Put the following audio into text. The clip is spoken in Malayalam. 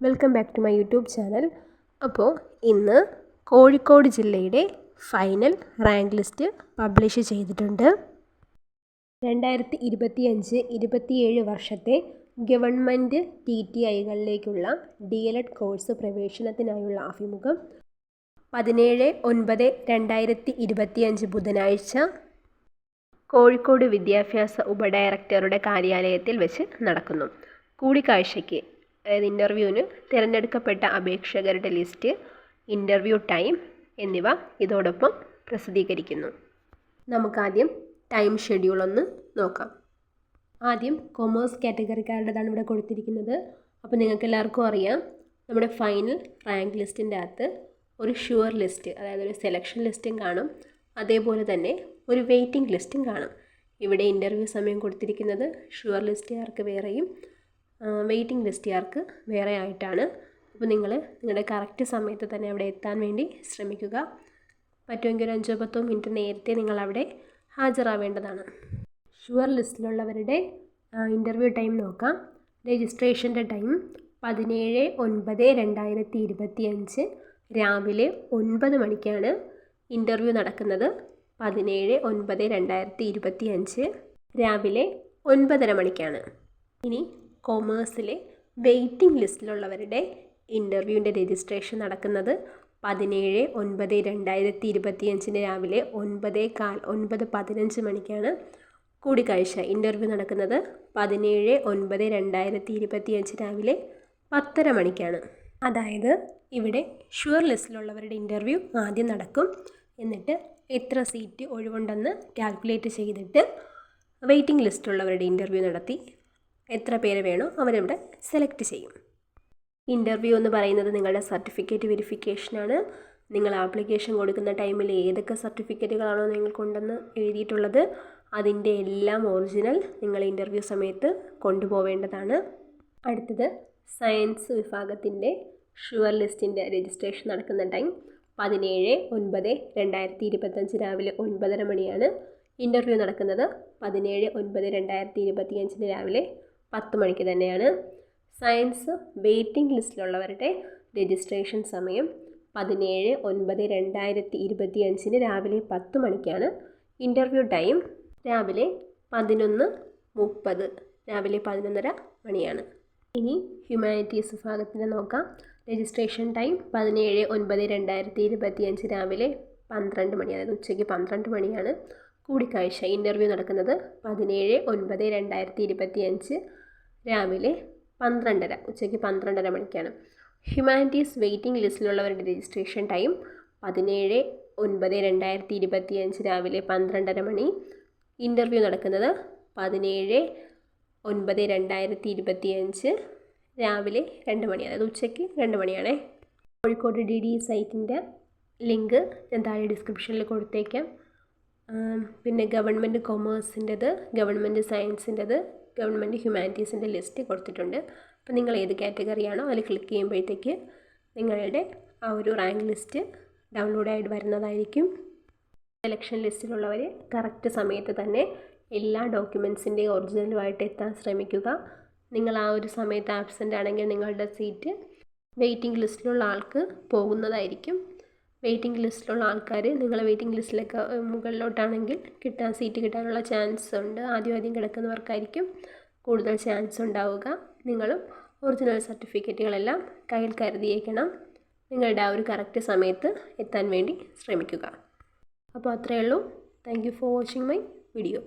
Welcome back to my YouTube channel അപ്പോൾ ഇന്ന് കോഴിക്കോട് ജില്ലയുടെ ഫൈനൽ റാങ്ക് ലിസ്റ്റ് പബ്ലിഷ് ചെയ്തിട്ടുണ്ട്. രണ്ടായിരത്തി ഇരുപത്തിയഞ്ച് ഇരുപത്തിയേഴ് വർഷത്തെ ഗവൺമെന്റ് ടി ടി ഐകളിലേക്കുള്ള ഡി എൽ എഡ് കോഴ്സ് പ്രവേശനത്തിനായുള്ള അഭിമുഖം പതിനേഴ് ഒൻപത് രണ്ടായിരത്തി ഇരുപത്തിയഞ്ച് ബുധനാഴ്ച കോഴിക്കോട് വിദ്യാഭ്യാസ ഉപഡയറക്ടറുടെ കാര്യാലയത്തിൽ വെച്ച് നടക്കുന്നു. കൂടിക്കാഴ്ചയ്ക്ക് അതായത് ഇന്റർവ്യൂവിന് തിരഞ്ഞെടുക്കപ്പെട്ട അപേക്ഷകരുടെ ലിസ്റ്റ് ഇന്റർവ്യൂ ടൈം എന്നിവ ഇതോടൊപ്പം പ്രസിദ്ധീകരിക്കുന്നു. നമുക്കാദ്യം ടൈം ഷെഡ്യൂൾ ഒന്ന് നോക്കാം. ആദ്യം കൊമേഴ്സ് കാറ്റഗറിക്കാരുടേതാണ് ഇവിടെ കൊടുത്തിരിക്കുന്നത്. അപ്പോൾ നിങ്ങൾക്ക് എല്ലാവർക്കും അറിയാം നമ്മുടെ ഫൈനൽ റാങ്ക് ലിസ്റ്റിന്റെ അകത്ത് ഒരു ഷുവർ ലിസ്റ്റ് അതായത് ഒരു സെലക്ഷൻ ലിസ്റ്റും കാണും. അതേപോലെ തന്നെ ഒരു വെയിറ്റിംഗ് ലിസ്റ്റും കാണും. ഇവിടെ ഇന്റർവ്യൂ സമയം കൊടുത്തിരിക്കുന്നത് ഷുവർ ലിസ്റ്റുകാർക്ക് വേറെയും വെയിറ്റിംഗ് ലിസ്റ്റുകാർക്ക് വേറെ ആയിട്ടാണ്. അപ്പോൾ നിങ്ങൾ നിങ്ങളുടെ കറക്റ്റ് സമയത്ത് തന്നെ അവിടെ എത്താൻ വേണ്ടി ശ്രമിക്കുക. പറ്റുമെങ്കിൽ ഒരു അഞ്ചോ പത്തോ മിനിറ്റ് നേരത്തെ നിങ്ങൾ അവിടെ ഹാജരാവേണ്ടതാണ് ഷുവർ ലിസ്റ്റിലുള്ളവരുടെ ഇന്റർവ്യൂ ടൈം നോക്കാം. രജിസ്ട്രേഷന്റെ ടൈം പതിനേഴ് ഒൻപത് രണ്ടായിരത്തി ഇരുപത്തി അഞ്ച് രാവിലെ ഒൻപത് മണിക്കാണ് ഇന്റർവ്യൂ നടക്കുന്നത്. പതിനേഴ് ഒൻപത് രണ്ടായിരത്തി ഇരുപത്തി അഞ്ച് രാവിലെ ഒൻപതര മണിക്കാണ്. ഇനി കൊമേഴ്സിലെ വെയിറ്റിംഗ് ലിസ്റ്റിലുള്ളവരുടെ ഇന്റർവ്യൂവിന്റെ രജിസ്ട്രേഷൻ നടക്കുന്നത് പതിനേഴ് ഒൻപത് രണ്ടായിരത്തി ഇരുപത്തി അഞ്ചിന് രാവിലെ ഒൻപത് കാൽ ഒൻപത് പതിനഞ്ച് മണിക്കാണ് കൂടിക്കാഴ്ച. ഇന്റർവ്യൂ നടക്കുന്നത് പതിനേഴ് ഒൻപത് രണ്ടായിരത്തി ഇരുപത്തി അഞ്ച് രാവിലെ പത്തര മണിക്കാണ്. അതായത് ഇവിടെ ഷുവർ ലിസ്റ്റിലുള്ളവരുടെ ഇന്റർവ്യൂ ആദ്യം നടക്കും. എന്നിട്ട് എത്ര സീറ്റ് ഒഴിവുണ്ടെന്ന് കാൽക്കുലേറ്റ് ചെയ്തിട്ട് വെയിറ്റിംഗ് ലിസ്റ്റുള്ളവരുടെ ഇന്റർവ്യൂ നടത്തി എത്ര പേര് വേണോ അവരവിടെ സെലക്ട് ചെയ്യും. ഇന്റർവ്യൂ എന്ന് പറയുന്നത് നിങ്ങളുടെ സർട്ടിഫിക്കറ്റ് വെരിഫിക്കേഷനാണ്. നിങ്ങൾ ആപ്ലിക്കേഷൻ കൊടുക്കുന്ന ടൈമിൽ ഏതൊക്കെ സർട്ടിഫിക്കറ്റുകളാണോ നിങ്ങൾക്കുണ്ടെന്ന് എഴുതിയിട്ടുള്ളത് അതിന്റെ എല്ലാം ഒറിജിനൽ നിങ്ങൾ ഇന്റർവ്യൂ സമയത്ത് കൊണ്ടുപോവേണ്ടതാണ്. അടുത്തത് സയൻസ് വിഭാഗത്തിന്റെ ഷുവർ ലിസ്റ്റിന്റെ രജിസ്ട്രേഷൻ നടക്കുന്ന ടൈം പതിനേഴ് ഒൻപത് രണ്ടായിരത്തി ഇരുപത്തഞ്ച് രാവിലെ ഒൻപതര മണിയാണ്. ഇന്റർവ്യൂ നടക്കുന്നത് പതിനേഴ് ഒൻപത് രണ്ടായിരത്തി ഇരുപത്തിയഞ്ചിന് രാവിലെ പത്ത് മണിക്ക് തന്നെയാണ്. സയൻസ് വെയിറ്റിംഗ് ലിസ്റ്റിലുള്ളവരുടെ രജിസ്ട്രേഷൻ സമയം പതിനേഴ് ഒൻപത് രണ്ടായിരത്തി ഇരുപത്തി അഞ്ചിന് രാവിലെ പത്ത് മണിക്കാണ് ഇന്റർവ്യൂ ടൈം. രാവിലെ പതിനൊന്ന് മുപ്പത് രാവിലെ പതിനൊന്നര മണിയാണ്. ഇനി ഹ്യൂമാനിറ്റീസ് വിഭാഗത്തിന് നോക്കാം. രജിസ്ട്രേഷൻ ടൈം പതിനേഴ് ഒൻപത് രണ്ടായിരത്തി ഇരുപത്തി അഞ്ച് രാവിലെ പന്ത്രണ്ട് മണി അതായത് ഉച്ചയ്ക്ക് പന്ത്രണ്ട് മണിയാണ്. കൂടിക്കാഴ്ച. ഇന്റർവ്യൂ നടക്കുന്നത് പതിനേഴ് ഒൻപത് രണ്ടായിരത്തി ഇരുപത്തി അഞ്ച് രാവിലെ പന്ത്രണ്ടര ഉച്ചയ്ക്ക് പന്ത്രണ്ടര മണിക്കാണ്. ഹ്യൂമാനിറ്റീസ് വെയിറ്റിംഗ് ലിസ്റ്റിലുള്ളവരുടെ രജിസ്ട്രേഷൻ ടൈം പതിനേഴ് ഒൻപത് രണ്ടായിരത്തി ഇരുപത്തി അഞ്ച് രാവിലെ പന്ത്രണ്ടര മണി. ഇന്റർവ്യൂ നടക്കുന്നത് പതിനേഴ് ഒൻപത് രണ്ടായിരത്തി ഇരുപത്തി അഞ്ച് രാവിലെ രണ്ട് മണി അതായത് ഉച്ചയ്ക്ക് രണ്ട് മണിയാണേ. കോഴിക്കോട് ഡി ഡി സൈറ്റിന്റെ ലിങ്ക് ഞാൻ താഴെ ഡിസ്ക്രിപ്ഷനിൽ കൊടുത്തേക്കാം. പിന്നെ ഗവൺമെന്റ് കൊമേഴ്സിന്റെത് ഗവൺമെന്റ് സയൻസിന്റെത് ഗവൺമെന്റ് ഹ്യൂമാനിറ്റീസിന്റെ ലിസ്റ്റ് കൊടുത്തിട്ടുണ്ട്. അപ്പോൾ നിങ്ങൾ ഏത് കാറ്റഗറിയാണോ അതിൽ ക്ലിക്ക് ചെയ്യുമ്പോഴത്തേക്ക് നിങ്ങളുടെ ആ ഒരു റാങ്ക് ലിസ്റ്റ് ഡൗൺലോഡ് ആയിട്ട് വരുന്നതായിരിക്കും. സെലക്ഷൻ ലിസ്റ്റിലുള്ളവർ കറക്റ്റ് സമയത്ത് തന്നെ എല്ലാ ഡോക്യുമെൻസിന്റെയും ഒറിജിനലുമായിട്ട് എത്താൻ ശ്രമിക്കുക. നിങ്ങൾ ആ ഒരു സമയത്ത് ആബ്സെന്റ് ആണെങ്കിൽ നിങ്ങളുടെ സീറ്റ് വെയിറ്റിംഗ് ലിസ്റ്റിലുള്ള ആൾക്ക് പോകുന്നതായിരിക്കും. വെയിറ്റിംഗ് ലിസ്റ്റിലുള്ള ആൾക്കാർ നിങ്ങളെ വെയിറ്റിംഗ് ലിസ്റ്റിലൊക്കെ മുകളിലോട്ടാണെങ്കിൽ കിട്ടാൻ സീറ്റ് കിട്ടാനുള്ള ചാൻസ് ഉണ്ട്. ആദ്യം ആദ്യം കിടക്കുന്നവർക്കായിരിക്കും കൂടുതൽ ചാൻസ് ഉണ്ടാവുക. നിങ്ങളും ഒറിജിനൽ സർട്ടിഫിക്കറ്റുകളെല്ലാം കയ്യിൽ കരുതിയേക്കണം. നിങ്ങളുടെ ആ ഒരു കറക്റ്റ് സമയത്ത് എത്താൻ വേണ്ടി ശ്രമിക്കുക. അപ്പോൾ അത്രയേ ഉള്ളൂ. Thank you for watching my video